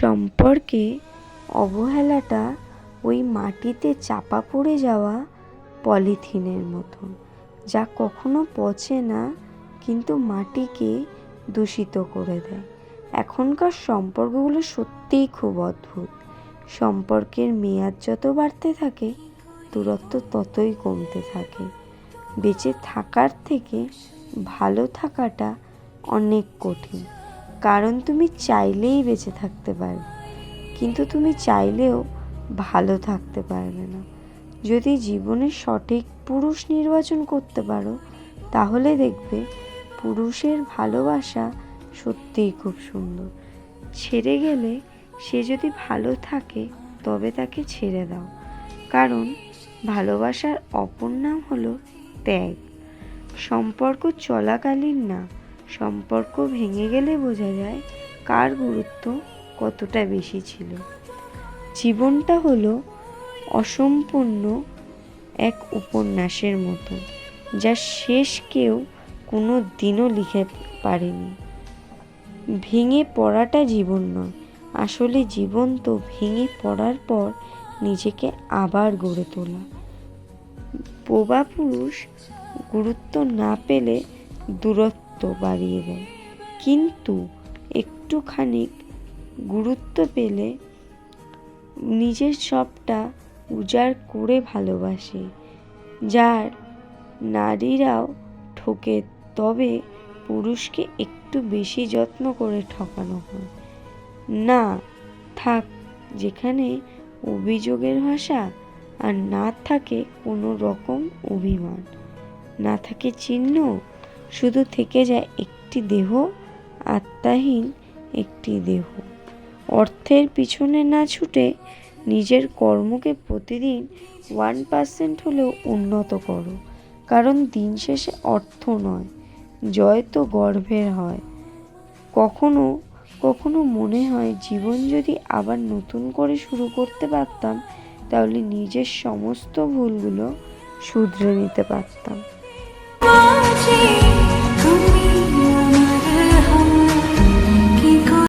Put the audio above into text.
সম্পর্কে অবহেলাটা ওই মাটিতে চাপা পড়ে যাওয়া পলিথিনের মতন, যা কখনো পচে না, কিন্তু মাটিকে দূষিত করে দেয়। এখনকার সম্পর্কগুলো সত্যিই খুব অদ্ভুত। সম্পর্কের মেয়াদ যত বাড়তে থাকে, দূরত্ব ততই কমতে থাকে। বেঁচে থাকার থেকে ভালো থাকাটা অনেক কঠিন। কারণ তুমি চাইলেই বেঁচে থাকতে পারবে কিন্তু তুমি চাইলেও ভালো থাকতে পারবে না। যদি জীবনে সঠিক পুরুষ নির্বাচন করতে পারো, তাহলে দেখবে পুরুষের ভালোবাসা সত্যিই খুব সুন্দর। ছেড়ে গেলে সে যদি ভালো থাকে, তবে তাকে ছেড়ে দাও। কারণ ভালোবাসার অপর নাম হলো ত্যাগ। সম্পর্ক চলাকালীন না সম্পর্ক ভেঙে গেলে বোঝা যায় কার গুরুত্ব কতটা বেশি ছিল। জীবনটা হলো অসম্পূর্ণ এক উপন্যাসের মতো, যা শেষ কেউ কোনো দিনও লিখে পারেনি। ভেঙে পড়াটা জীবন নয়, আসলে জীবন তো ভেঙে পড়ার পর নিজেকে আবার গড়ে তোলা। বোবা পুরুষ গুরুত্ব না পেলে দূরত্ব বাড়িয়ে দেয়। কিন্তু একটুখানি গুরুত্ব পেলে নিজের সবটা উজাড় করে ভালোবাসে, যার নারীরাও ঠকে তবে পুরুষকে একটু বেশি যত্ন করে ঠকানো হয়। না, থাক, যেখানে অভিযোগের ভাষা আর না থাকে কোনো রকম অভিমান। না থাকে চিহ্ন শুধু থেকে যায় একটি দেহ, আত্মাহীন একটি দেহ। অর্থের পিছনে না ছুটে নিজের কর্মকে প্রতিদিন ওয়ান পার্সেন্ট হলেও উন্নত করো। কারণ দিন শেষে অর্থ নয়, জয় তো গর্ভের হয়। কখনো কখনো মনে হয় জীবন যদি আবার নতুন করে শুরু করতে পারতাম, তাহলে নিজের সমস্ত ভুলগুলো শুধরে নিতে পারতাম।